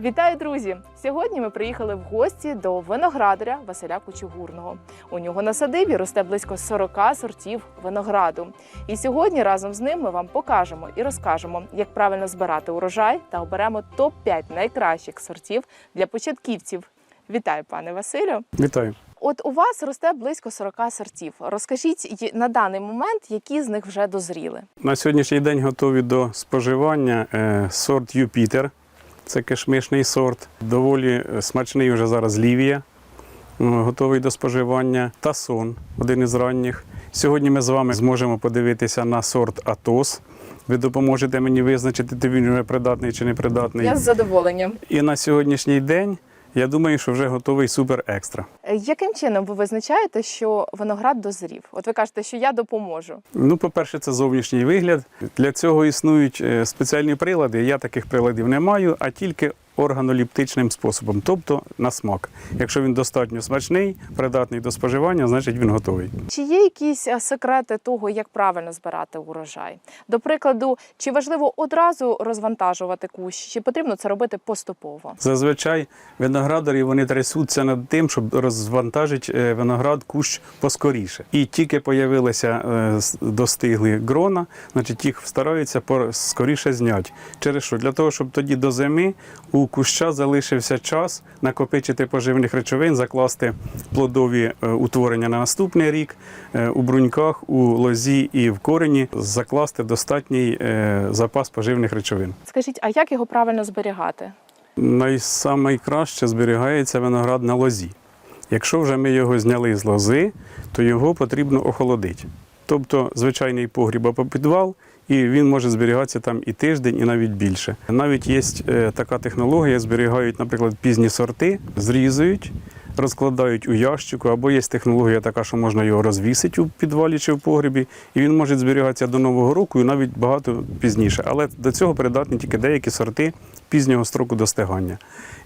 Вітаю, друзі! Сьогодні ми приїхали в гості до виноградаря Василя Кучугурного. У нього на садибі росте близько 40 сортів винограду. І сьогодні разом з ним ми вам покажемо і розкажемо, як правильно збирати урожай та оберемо топ-5 найкращих сортів для початківців. Вітаю, пане Василю! Вітаю. От у вас росте близько 40 сортів. Розкажіть на даний момент, які з них вже дозріли. На сьогоднішній день готові до споживання е, сорт Юпітер. Це кишмишний сорт. Доволі е, смачний вже зараз Лівія, е, готовий до споживання. Тасон, один із ранніх. Сьогодні ми з вами зможемо подивитися на сорт Атос. Ви допоможете мені визначити, чи він вже придатний чи не придатний. Я з задоволенням. І на сьогоднішній день я думаю, що вже готовий супер екстра. Е, Яким чином ви визначаєте, що виноград дозрів? От ви кажете, що я допоможу. Ну, по-перше, це зовнішній вигляд. Для цього існують е, спеціальні прилади. Я таких приладів не маю, а тільки органоліптичним способом, тобто на смак. Якщо він достатньо смачний, придатний до споживання, значить він готовий. Чи є якісь е, секрети того, як правильно збирати урожай? До прикладу, чи важливо одразу розвантажувати кущ, чи потрібно це робити поступово? Зазвичай виноградарі вони трясуться над тим, щоб розвантажити е, виноград кущ поскоріше. І тільки появилися е, достигли грона, значить їх стараються скоріше зняти. Через що? Для того, щоб тоді до зими у куща залишився час накопичити поживних речовин, закласти плодові е, утворення на наступний рік е, у бруньках, у лозі і в корені закласти достатній е, запас поживних речовин. Скажіть, а як його правильно зберігати? Найкраще зберігається виноград на лозі. Якщо вже ми його зняли з лози, то його потрібно охолодити. Тобто звичайний погріб або підвал, і він може зберігатися там і тиждень, і навіть більше. Навіть є е, така технологія, зберігають, наприклад, пізні сорти, зрізують, розкладають у ящику, або є технологія така, що можна його розвісити у підвалі чи в погрібі, і він може зберігатися до Нового року і навіть багато пізніше. Але до цього придатні тільки деякі сорти пізнього строку достигання.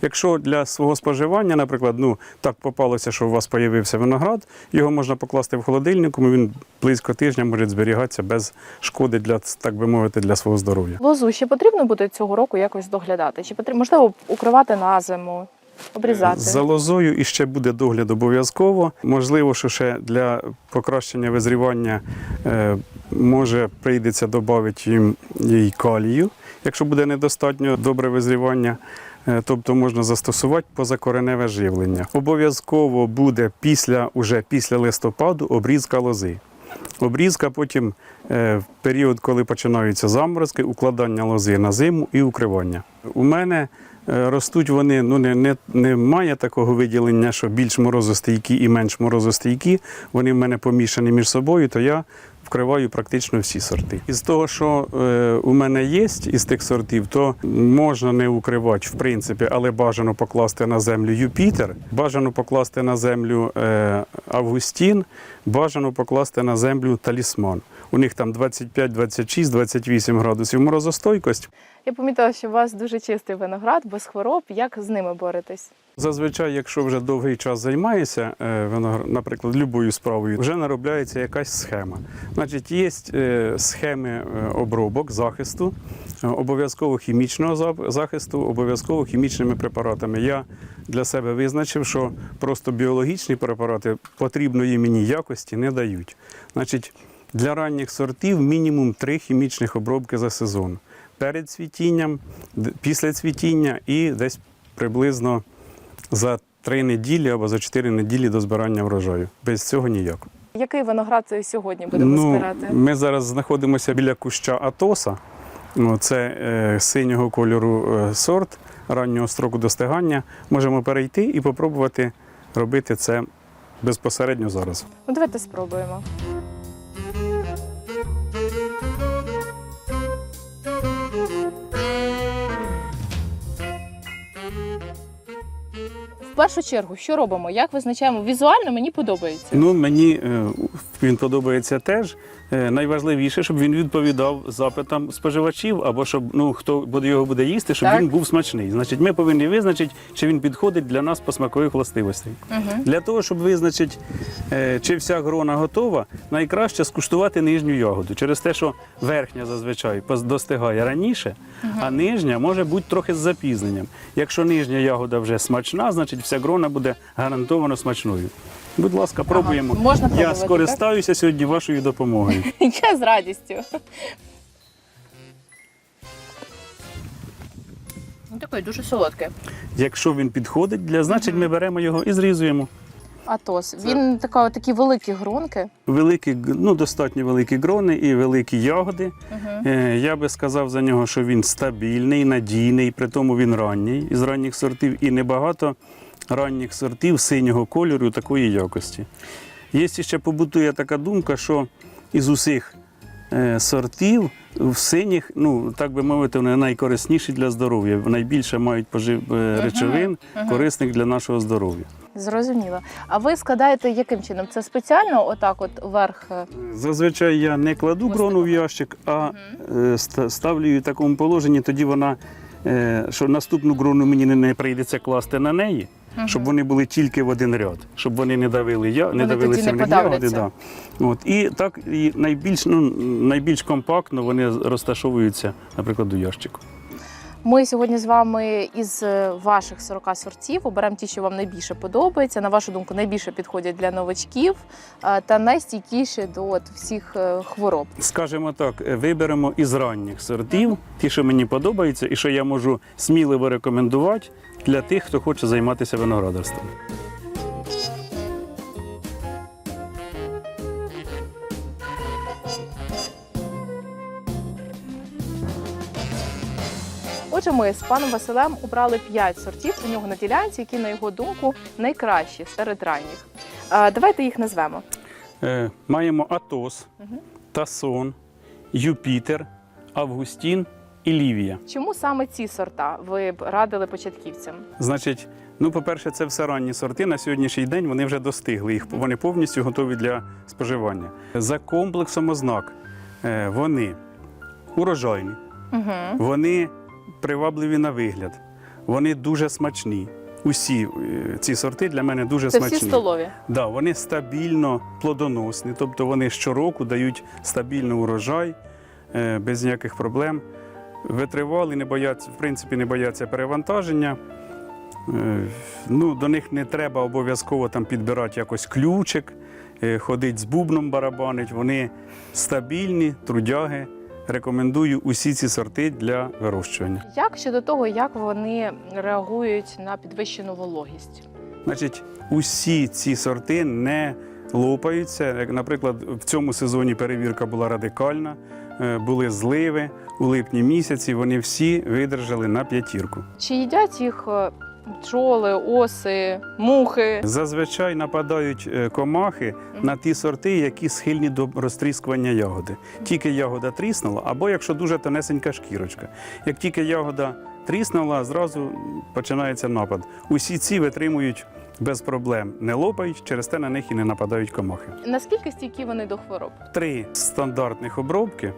Якщо для свого споживання, наприклад, ну так попалося, що у вас з'явився виноград, його можна покласти в холодильнику, і він близько тижня може зберігатися без шкоди для, так би мовити, для свого здоров'я. Лозу ще потрібно буде цього року якось доглядати? Чи потрібно можливо укривати на зиму, обрізати? За лозою іще буде догляд обов'язково. Можливо, що ще для покращення визрівання е, може прийдеться додати їм їй калію, якщо буде недостатньо добре визрівання. Е, Тобто можна застосувати позакореневе живлення. Обов'язково буде після, уже після листопаду обрізка лози. Обрізка потім е, в період, коли починаються заморозки, укладання лози на зиму і укривання. У мене ростуть вони, ну не, не, немає такого виділення, що більш морозостійкі і менш морозостійкі. Вони в мене помішані між собою, то я вкриваю практично всі сорти. Із того, що е, у мене є із тих сортів, то можна не укривати, в принципі, але бажано покласти на землю Юпітер, бажано покласти на землю е, Августін, бажано покласти на землю талісман. У них там 25, 26, 28 градусів морозостойкость. Я помітила, що у вас дуже чистий виноград, без хвороб. Як з ними боретесь? Зазвичай, якщо вже довгий час займаєшся, е, наприклад, любою справою, вже наробляється якась схема. Значить, є е, схеми е, обробок захисту, обов'язково хімічного захисту, обов'язково хімічними препаратами. Я для себе визначив, що просто біологічні препарати потрібної мені якості не дають. Значить, для ранніх сортів мінімум три хімічних обробки за сезон. Перед цвітінням, після цвітіння і десь приблизно за три неділі або за чотири неділі до збирання врожаю. Без цього ніяк. Який виноград сьогодні будемо Ну, збирати? ми зараз знаходимося біля куща Атоса. Ну, Це е, синього кольору е, сорт раннього строку достигання. Можемо перейти і спробувати робити це безпосередньо зараз. Ну, давайте спробуємо. Першу чергу, що робимо? Як визначаємо? Візуально мені подобається. Ну, мені е, він подобається теж. Е, Найважливіше, щоб він відповідав запитам споживачів, або щоб ну хто буде його буде їсти, щоб Так. він був смачний. Значить, ми повинні визначити, чи він підходить для нас по смакових властивостей. Угу. Для того, щоб визначити, е, чи вся грона готова, найкраще скуштувати нижню ягоду. Через те, що верхня зазвичай достигає раніше, а нижня може бути трохи з запізненням. Якщо нижня ягода вже смачна, значить вся грона буде гарантовано смачною. Будь ласка, пробуємо. можна Я пробувати, скористаюся сьогодні вашою допомогою. Я з радістю. Ну, такий дуже солодкий. Якщо він підходить, для значить ми беремо його і зрізуємо. Атос. Він така, такі великі гронки. Великі, ну достатньо великі грони і великі ягоди. Угу. Е, Я би сказав за нього, що він стабільний, надійний, при тому він ранній із ранніх сортів і небагато ранніх сортів синього кольору такої якості. Є ще побутує така думка, що із усіх е, сортів в синіх, ну так би мовити, вони найкорисніші для здоров'я. Найбільше мають пожив е, речовин, корисних для нашого здоров'я. Зрозуміло. А ви складаєте яким чином? Це спеціально отак от вверх? е, Зазвичай я не кладу Ось грону в ящик, а ста- ставлю її в такому положенні, тоді вона, що наступну грону мені не прийдеться класти на неї, щоб вони були тільки в один ряд, щоб вони не давили я, Вони не давилися тоді не ягоди. Да. От. І так і найбільш, ну, найбільш компактно вони розташовуються, наприклад, у ящику. Ми сьогодні з вами із е, ваших 40 сортів оберемо ті, що вам найбільше подобається. На вашу думку, найбільше підходять для новачків е, та найстійкіші до от всіх е, хвороб. Скажімо так, виберемо із ранніх сортів, ті, що мені подобаються, і що я можу сміливо рекомендувати для тих, хто хоче займатися виноградарством. Отже, ми з паном Василем обрали 5 сортів у нього на ділянці, які, на його думку, найкращі серед ранніх. Давайте їх назвемо. Е, маємо Атос. Тасон, Юпітер, Августін і Лівія. Чому саме ці сорта ви б радили початківцям? Значить, ну, по-перше, це все ранні сорти. На сьогоднішній день вони вже достигли. Їх вони повністю готові для споживання. За комплексом ознак е, вони урожайні, Угу. вони привабливі на вигляд, вони дуже смачні. Усі е, ці сорти для мене дуже Це смачні. всі столові. Да, вони стабільно плодоносні, тобто вони щороку дають стабільний урожай е, без ніяких проблем. Витривали, не бояться, в принципі, не бояться перевантаження. Е, Ну, до них не треба обов'язково там підбирати якось ключик, ходить з бубном барабанить. Вони стабільні, трудяги. Рекомендую усі ці сорти для вирощування. Як щодо того, як вони реагують на підвищену вологість? Значить, усі ці сорти не лопаються. Як, наприклад, в цьому сезоні перевірка була радикальна, е, були зливи у липні місяці. Вони всі видержали на п'ятірку. Чи їдять їх бджоли, оси, мухи? Зазвичай нападають е, комахи на ті сорти, які схильні до розтріскування ягоди. Тільки ягода тріснула, або якщо дуже тонесенька шкірочка. Як тільки ягода тріснула, зразу починається напад. Усі ці витримують без проблем, не лопають, через те на них і не нападають комахи. Наскільки стійкі вони до хвороб? Три стандартних обробки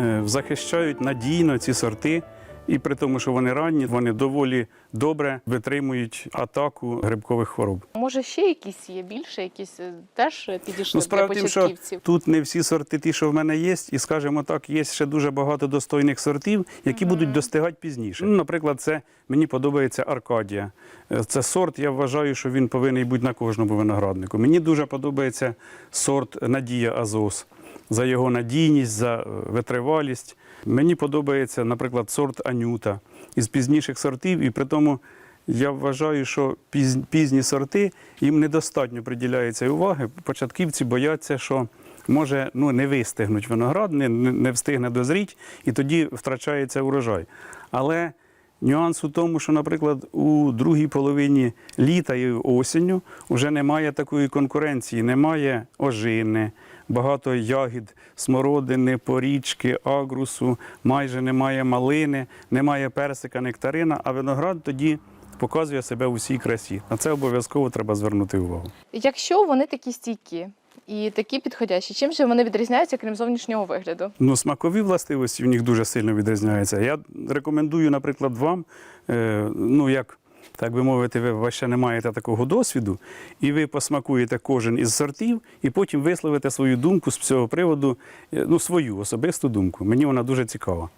е, захищають надійно ці сорти. І при тому, що вони ранні, вони доволі добре витримують атаку грибкових хвороб. Може, ще якісь є більше, якісь е, теж підійшли Ну, для справа в що тут не всі сорти, ті, що в мене є, і скажімо так, є ще дуже багато достойних сортів, які будуть достигати пізніше. Ну, наприклад, це мені подобається Аркадія. Е, Це сорт, я вважаю, що він повинен бути на кожному винограднику. Мені дуже подобається сорт Надія Азос за його надійність, за е, витривалість. Мені подобається, наприклад, сорт Анюта із пізніших сортів, і при тому я вважаю, що піз- пізні сорти їм недостатньо приділяється уваги. Початківці бояться, що може ну, не вистигнуть виноград, не не встигне дозріти, і тоді втрачається урожай. Але нюанс у тому, що, наприклад, у другій половині літа і осінню вже немає такої конкуренції, немає ожини, багато ягід, смородини, порічки, агрусу, майже немає малини, немає персика, нектарина, а виноград тоді показує себе у всій красі. На це обов'язково треба звернути увагу. Якщо вони такі стійкі і такі підходящі, чим же вони відрізняються, крім зовнішнього вигляду? Ну, смакові властивості в них дуже сильно відрізняються. Я рекомендую, наприклад, вам, е, ну як. Так би мовити, ви, ще не маєте такого досвіду, і ви посмакуєте кожен із сортів, і потім висловите свою думку з цього приводу, е, ну, свою особисту думку. Мені вона дуже цікава.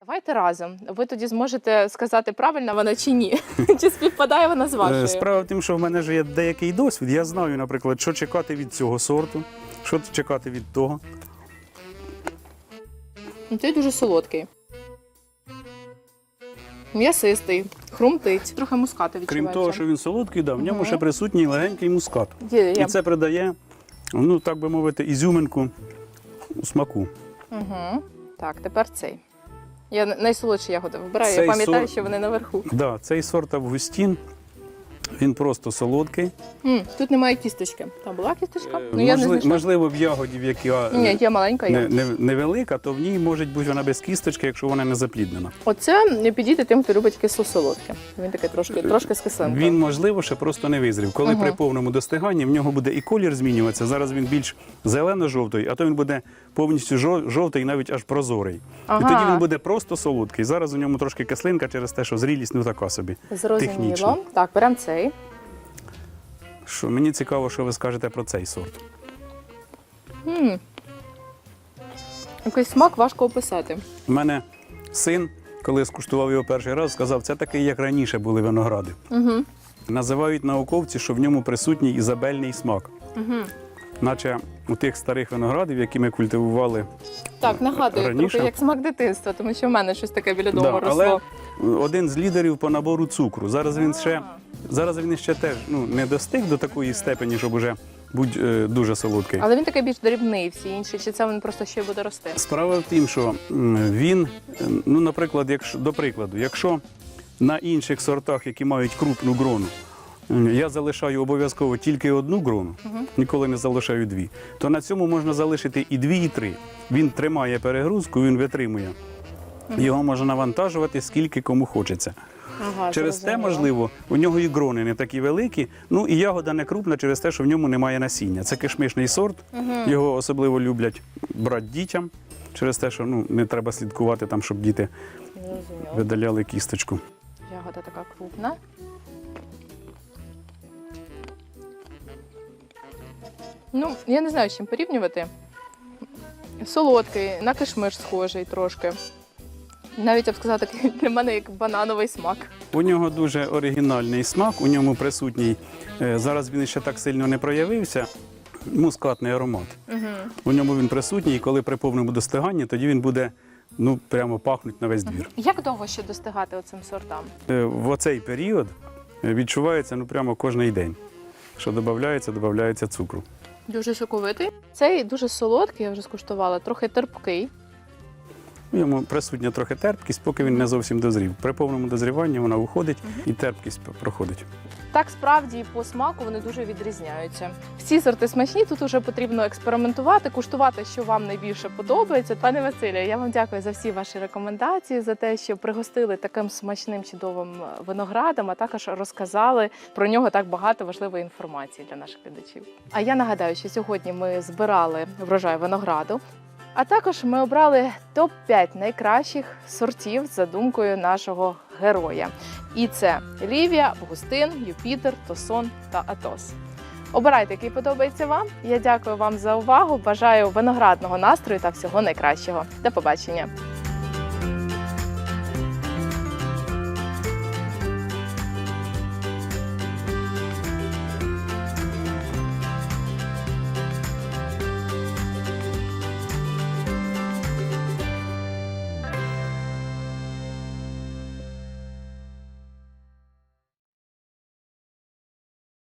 Давайте разом. Ви тоді зможете сказати, правильна вона чи ні. Чи співпадає вона з Е, вашою? Справа в тім, що в мене ж є деякий досвід. Я знаю, наприклад, що чекати від цього сорту, що чекати від того. Ну, Цей дуже солодкий. М'ясистий, хрумтить. Трохи мускати відчувається. Крім того, що він солодкий, да, в ньому ще присутній легенький мускат. Є, є. І це придає, ну так би мовити, ізюминку смаку. Угу. Так, тепер цей. Я найсолодші ягоди вибираю. Цей Я пам'ятаю, сор- що вони наверху. Да, цей сорт Августін, він просто солодкий. М, тут немає кісточки. Там була кісточка? Е, Ну я не можли- знайшла. можливо, в ягоді, в якій Ні, є маленька не, є. не, невелика, то в ній може бути вона без кісточки, якщо вона не запліднена. Оце не підійде тим, хто любить кисло солодке. Він такий трошки, трошки з кислинкою. Він, можливо, ще просто не визрів. Коли при повному достиганні в нього буде і колір змінюватися. Зараз він більш зелено-жовтий, а то він буде повністю жо- жовтий, навіть аж прозорий. Ага. І тоді він буде просто солодкий. Зараз у ньому трошки кислинка через те, що зрілість ну така собі. Зрозуміло. технічно. Так, беремо цей. Що мені цікаво, що ви скажете про цей сорт. м Якийсь смак важко описати. У мене син, коли скуштував його перший раз, сказав, це такий, як раніше були виногради. Угу. Називають науковці, що в ньому присутній ізабельний смак. Угу. Наче у тих старих виноградів, які ми культивували Так, нагадую, Раніше- трохи як смак дитинства, тому що в мене щось таке біля дому Да, росло. але один з лідерів по набору цукру. Зараз він ще зараз він ще теж ну не достиг до такої степені, щоб уже бути е, дуже солодкий. Але він такий більш дрібний, всі інші, чи це він просто ще буде рости? Справа в тім, що м, він, е, ну, наприклад, якщо до прикладу, якщо на інших сортах, які мають крупну грону, м, я залишаю обов'язково тільки одну грону, ніколи не залишаю дві, то на цьому можна залишити і дві, і три. Він тримає перегрузку, він витримує. Його можна навантажувати скільки кому хочеться. Ага, Через те, можливо, у нього і грони не такі великі. Ну і ягода не крупна через те, що в ньому немає насіння. Це кишмишний сорт. Мгм. Його особливо люблять брати дітям через те, що ну не треба слідкувати там, щоб діти Зрозуміло. видаляли кісточку. Ягода така крупна. Ну, я не знаю, з чим порівнювати. Солодкий, на кишмиш схожий трошки. Навіть я б сказала, такий для мене як банановий смак. У нього дуже оригінальний смак, у ньому присутній. е, Зараз він ще так сильно не проявився. Мускатний аромат. Угу. У ньому він присутній, і коли при повному достиганні, тоді він буде ну прямо пахнути на весь двір. Як довго ще достигати оцим сортам? Е, В оцей період е, відчувається ну прямо кожний день. Що додається, додається цукру. Дуже соковитий. Цей дуже солодкий, я вже скуштувала, трохи терпкий. Йому присутня трохи терпкість, поки він не зовсім дозрів. При повному дозріванні вона уходить і терпкість проходить. Так справді по смаку вони дуже відрізняються. Всі сорти смачні, тут вже потрібно експериментувати, куштувати, що вам найбільше подобається. Пане Василю, я вам дякую за всі ваші рекомендації, за те, що пригостили таким смачним чудовим виноградом, а також розказали про нього так багато важливої інформації для наших глядачів. А я нагадаю, що сьогодні ми збирали врожай винограду. А також ми обрали топ 5 найкращих сортів за думкою нашого героя. І це Лівія, Августин, Юпітер, Тосон та Атос. Обирайте, який подобається вам. Я дякую вам за увагу. Бажаю виноградного настрою та всього найкращого. До побачення.